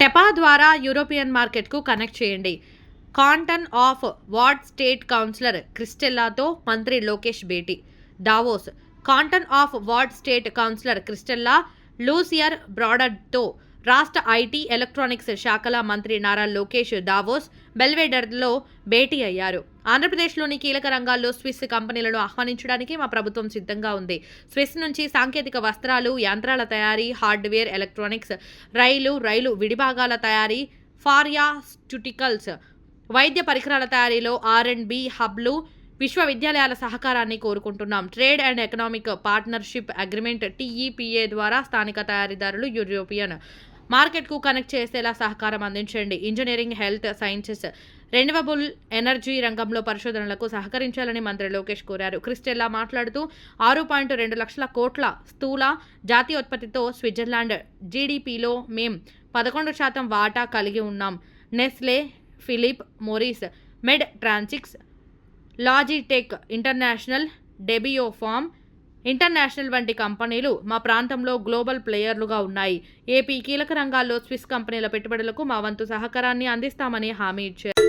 టెపా ద్వారా యూరోపియన్ మార్కెట్కు కనెక్ట్ చేయండి. Canton of Vaud state councillor క్రిస్టెల్లాతో మంత్రి లోకేష్ భేటీ. Davos canton of Vaud state councillor Christelle Luisier బ్రాడర్తో రాష్ట్ర ఐటీ ఎలక్ట్రానిక్స్ శాఖల మంత్రి నారా లోకేష్ దావోస్ బెల్వేడర్లో భేటీ అయ్యారు. ఆంధ్రప్రదేశ్లోని కీలక రంగాల్లో స్విస్ కంపెనీలను ఆహ్వానించడానికి మా ప్రభుత్వం సిద్ధంగా ఉంది. స్విస్ నుంచి సాంకేతిక వస్త్రాలు యంత్రాల తయారీ హార్డ్వేర్ ఎలక్ట్రానిక్స్ రైలు రైలు విడిభాగాల తయారీ ఫార్యాస్ట్యుటికల్స్ వైద్య పరికరాల తయారీలో ఆర్ అండ్ బి హబ్లు విశ్వవిద్యాలయాల సహకారాన్ని కోరుకుంటున్నాం. Trade and economic partnership agreement TEPA ద్వారా స్థానిక తయారీదారులు యూరోపియన్ మార్కెట్కు కనెక్ట్ చేసేలా సహకారం అందించండి. Engineering health sciences renewable energy రంగంలో పరిశోధనలకు సహకరించాలని మంత్రి లోకేష్ కోరారు. క్రిస్టెల్లా మాట్లాడుతూ ఆరు పాయింట్ రెండు లక్షల కోట్ల స్థూల జాతీయోత్పత్తితో స్విట్జర్లాండ్ జీడీపీలో మేం పదకొండు శాతం వాటా కలిగి ఉన్నాం. Nestle Philip Morris Medtronic Logitech International Debiopharm International వంటి కంపెనీలు మా ప్రాంతంలో గ్లోబల్ ప్లేయర్లుగా ఉన్నాయి. ఏపీ కీలక రంగాల్లో స్విస్ కంపెనీల పెట్టుబడులకు మా వంతు సహకారాన్ని అందిస్తామని హామీ ఇచ్చారు.